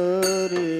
हरी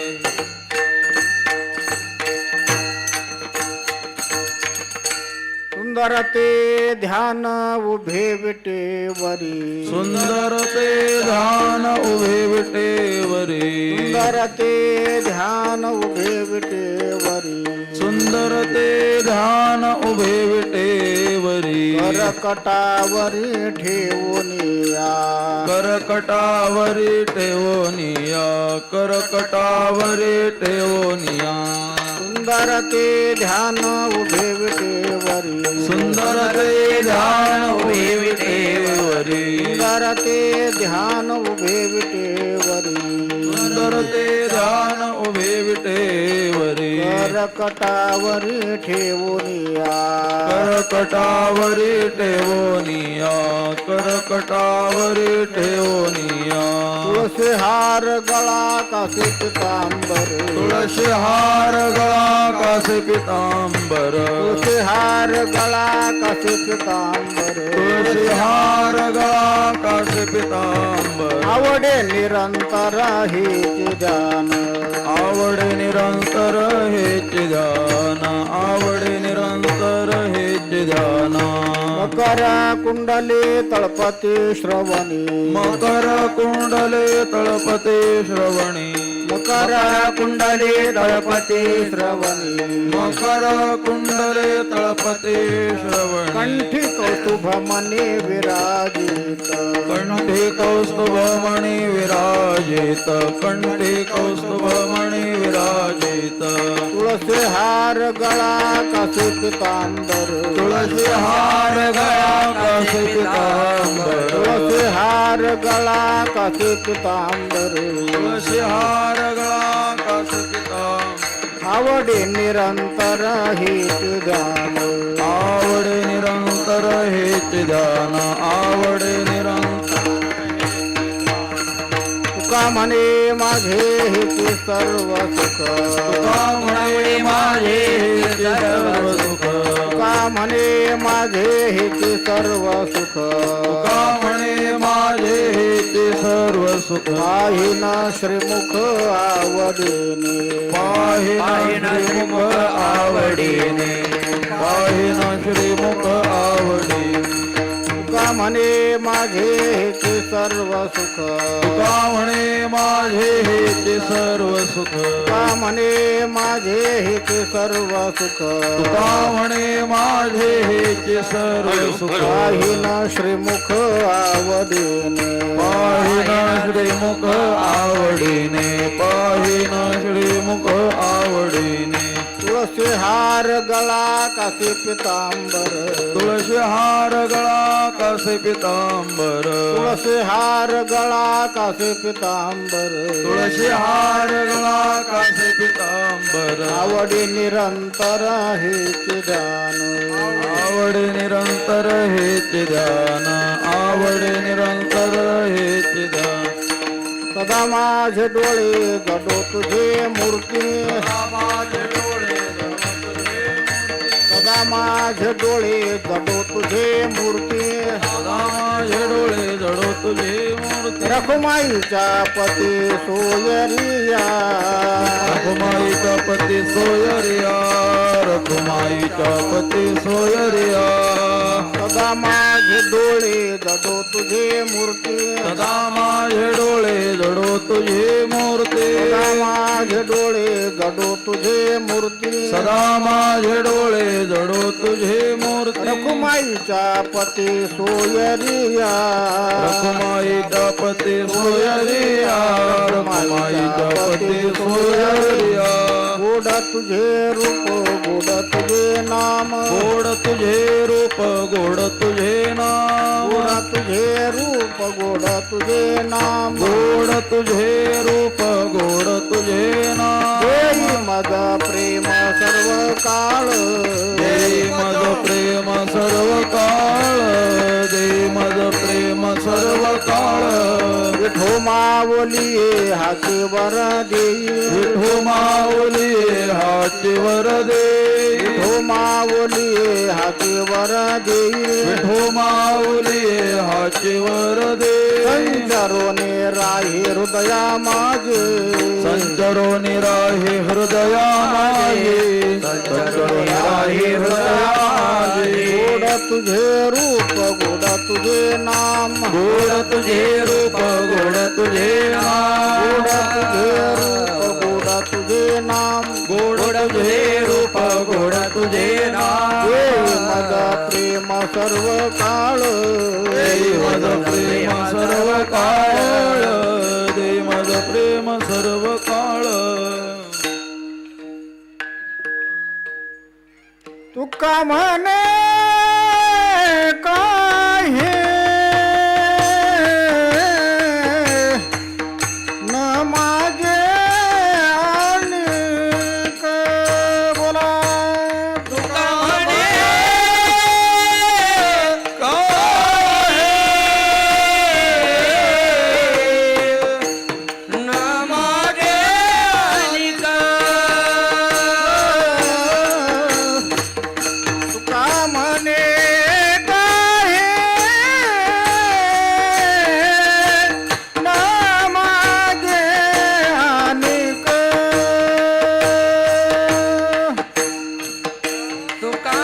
सुंदरते ध्यान उभे विटेवरी सुंदरते ध्यान उभे विटेवरी सुंदरते ध्यान उभे विटेवरी सुंदरते ध्यान उभे विटेवरी करकटावरी ठेवनिया करकटावरी ठेवनिया करकटावरी ठेवनिया सुंदरते ध्यान उभे सुंदर ते ध्यान उभे विटेवरी सुंदर ते ध्यान उभे विटेवरी सुंदर ते ध्यान उभे विटेवरी करकटावरी ठेवूनिया करकटावरी ठेवोनिया करकटावरी तुळशी हार गळा कासे पितांबर. तुळशी हार गळा कासे पितांबर. तुळशी हार गळा कासे पितांबर. तुळशी हार गळा कासे पितांबर. आवडे निरंतर हेचे ध्यान आवड निरंतर हेच ध्यान मकर कुंडले तळपती श्रवणी. मकर कुंडले तळपते श्रवणी. मकर कुंडले तळपती श्रवणी. मकर कुंडले तळपते श्रवणी. कंठी शुभ मणि विराजित। कंठे कौस्तुभ मणि विराजित। कंठे कौस्तुभ मणि विराजित। तुलसी हार गला कसित कांदर तुलसी हार गला कसित कांदर तुलसी हार गला कसित कांदर तुलसी हार गला कसित आवडे निरंतर हेच ध्यान आवड निरंतर हेच ध्यान आवड निरंतर तुका म्हणे माझे हेचे सर्व सुख. सर्व सुख. म्हणे माझे ते सर्व सुख. आहे ना श्रीमुख आवडेने. आहे ना श्रीमुख आवडीने. आहे ना श्रीमुख आवडी तुका म्हणे माझे ते सर्व सुख तुका म्हणे माझे हेचे सर्व सुख तुका म्हणे माझे हेचे सर्व सुख तुका म्हणे माझे हेचे सर्व सुख पाहिन श्रीमुख आवडीने. पाहिन श्रीमुख आवडीने. हार गळा कासे पितांबर? तुळशी हार गळा कसे पितांबर? तुळशी हार गळा कासे पितांबर? तुळशी हार गळा कसे पितांबर? आवडी निरंतर हेच ध्यान आवड निरंतर हेच ध्यान आवड निरंतर हेच ध्यान सदा माझे डोळे गडो तुझे मूर्ती। माझे डोळे सदा माझे डोळे गडो तुझे मूर्ती. माझे डोळे जडो तुझे मूर्ती. रखुमाईच्या पती सोयरिया. रखुमाईचा पती सोयरिया रखुमाईचा पती सोयरिया. सदा माझे डोळे गडो तुझे मूर्ती. सदा माझे डोळे मूर्ती सदा माझे डोळे जडो तुझे मूर्ती. रखुमाईच्या पती सोयरिया. रखुमाईचा पती सोयरिया. रखुमाईचा पती सोयरिया. गोड तुझे रूप गोड तुझे नाम. गोड तुझे रूप गोड तुझे नाम. गोड तुझे रूप गोड तुझे नाम. गोड तुझे रूप गोड तुझे नाम. मग प्रेम सर्व काळ दे मज प्रेम सर्व काळ विठो मावली हाती वर देई विठो माऊली हाची वर दे. विठो मावली हाती वर देई विठो माऊली हाची वर दे. संचरोने राही हृदया माझे संचरो निराही हृदया माझे संचरो निराही हृदया माझे गोड तुझे रूप गोड तुझे नाम. गोड तुझे रूप गोड तुझे सर्व काळ. मज प्रेम सर्व काळ. दे मज प्रेम सर्व काळ. तुका म्हणे tu casa.